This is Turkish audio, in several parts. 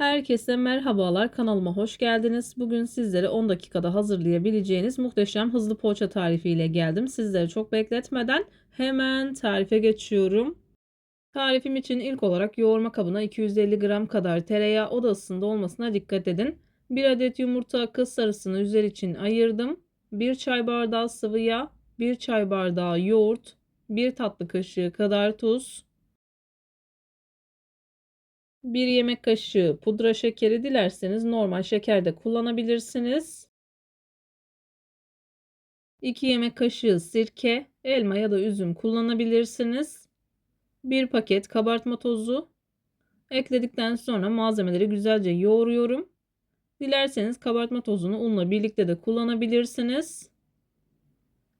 Herkese merhabalar kanalıma hoş geldiniz. Bugün sizlere 10 dakikada hazırlayabileceğiniz muhteşem hızlı poğaça tarifiyle geldim. Sizleri çok bekletmeden hemen tarife geçiyorum. Tarifim için ilk olarak yoğurma kabına 250 gram kadar tereyağı oda ısısında olmasına dikkat edin. 1 adet yumurta kız sarısını üzeri için ayırdım. 1 çay bardağı sıvı yağ, 1 çay bardağı yoğurt, 1 tatlı kaşığı kadar tuz, 1 yemek kaşığı pudra şekeri dilerseniz normal şeker de kullanabilirsiniz. 2 yemek kaşığı sirke, elma ya da üzüm kullanabilirsiniz. 1 paket kabartma tozu. Ekledikten sonra malzemeleri güzelce yoğuruyorum. Dilerseniz kabartma tozunu unla birlikte de kullanabilirsiniz.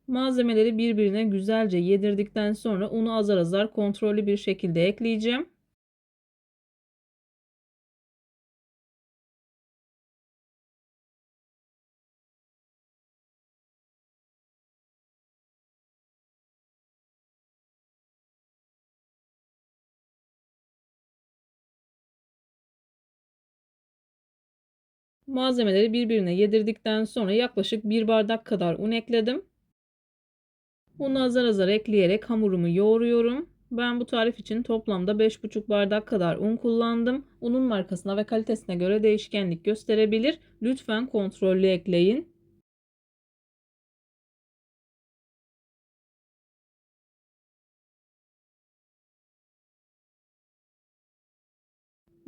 Malzemeleri birbirine güzelce yedirdikten sonra unu azar azar kontrollü bir şekilde ekleyeceğim. Malzemeleri birbirine yedirdikten sonra yaklaşık 1 bardak kadar un ekledim. Unu azar azar ekleyerek hamurumu yoğuruyorum. Ben bu tarif için toplamda 5,5 bardak kadar un kullandım. Unun markasına ve kalitesine göre değişkenlik gösterebilir. Lütfen kontrollü ekleyin.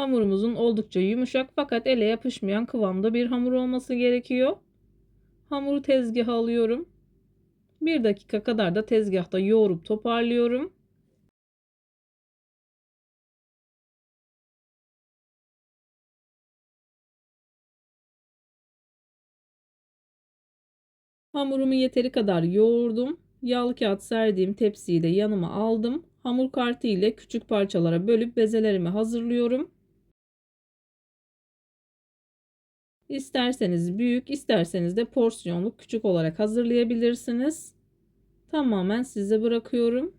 Hamurumuzun oldukça yumuşak fakat ele yapışmayan kıvamda bir hamur olması gerekiyor. Hamuru tezgaha alıyorum. Bir dakika kadar da tezgahta yoğurup toparlıyorum. Hamurumu yeteri kadar yoğurdum. Yağlı kağıt serdiğim tepsiyi de yanıma aldım. Hamur kartı ile küçük parçalara bölüp bezelerimi hazırlıyorum. İsterseniz büyük, isterseniz de porsiyonluk küçük olarak hazırlayabilirsiniz. Tamamen size bırakıyorum.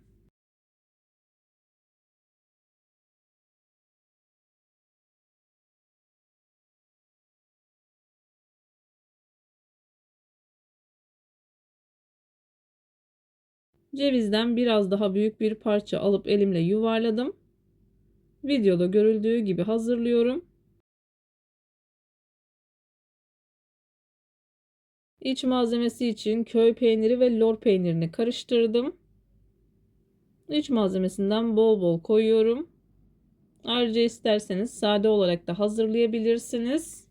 Cevizden biraz daha büyük bir parça alıp elimle yuvarladım. Videoda görüldüğü gibi hazırlıyorum. İç malzemesi için köy peyniri ve lor peynirini karıştırdım. İç malzemesinden bol bol koyuyorum. Ayrıca isterseniz sade olarak da hazırlayabilirsiniz.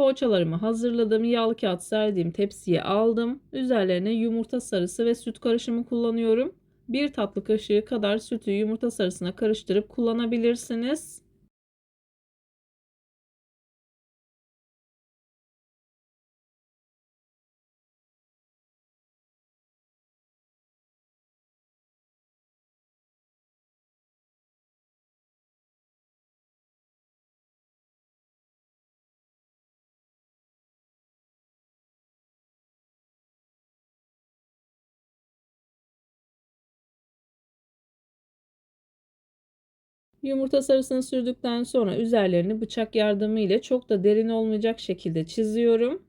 Poğaçalarımı hazırladım. Yağlı kağıt serdiğim tepsiye aldım. Üzerlerine yumurta sarısı ve süt karışımı kullanıyorum. Bir tatlı kaşığı kadar sütü yumurta sarısına karıştırıp kullanabilirsiniz. Yumurta sarısını sürdükten sonra üzerlerini bıçak yardımıyla çok da derin olmayacak şekilde çiziyorum.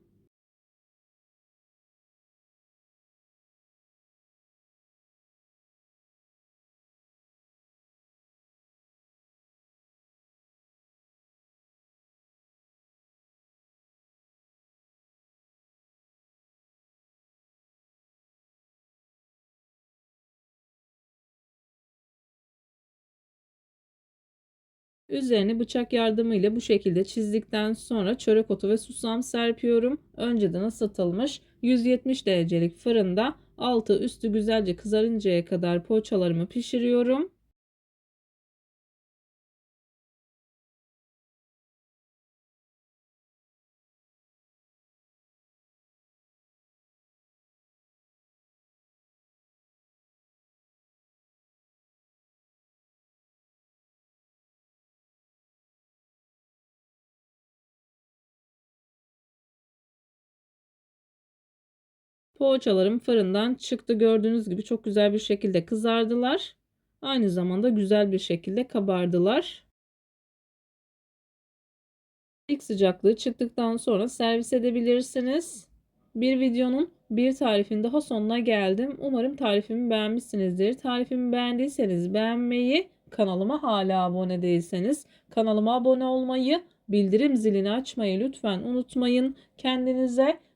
Üzerini bıçak yardımıyla bu şekilde çizdikten sonra çörek otu ve susam serpiyorum. Önceden ısıtılmış 170 derecelik fırında altı üstü güzelce kızarıncaya kadar poğaçalarımı pişiriyorum. Poğaçalarım fırından çıktı. Gördüğünüz gibi çok güzel bir şekilde kızardılar. Aynı zamanda güzel bir şekilde kabardılar. İlk sıcaklığı çıktıktan sonra servis edebilirsiniz. Bir videonun bir tarifin daha sonuna geldim. Umarım tarifimi beğenmişsinizdir. Tarifimi beğendiyseniz beğenmeyi, kanalıma hala abone değilseniz kanalıma abone olmayı, bildirim zilini açmayı lütfen unutmayın. Kendinize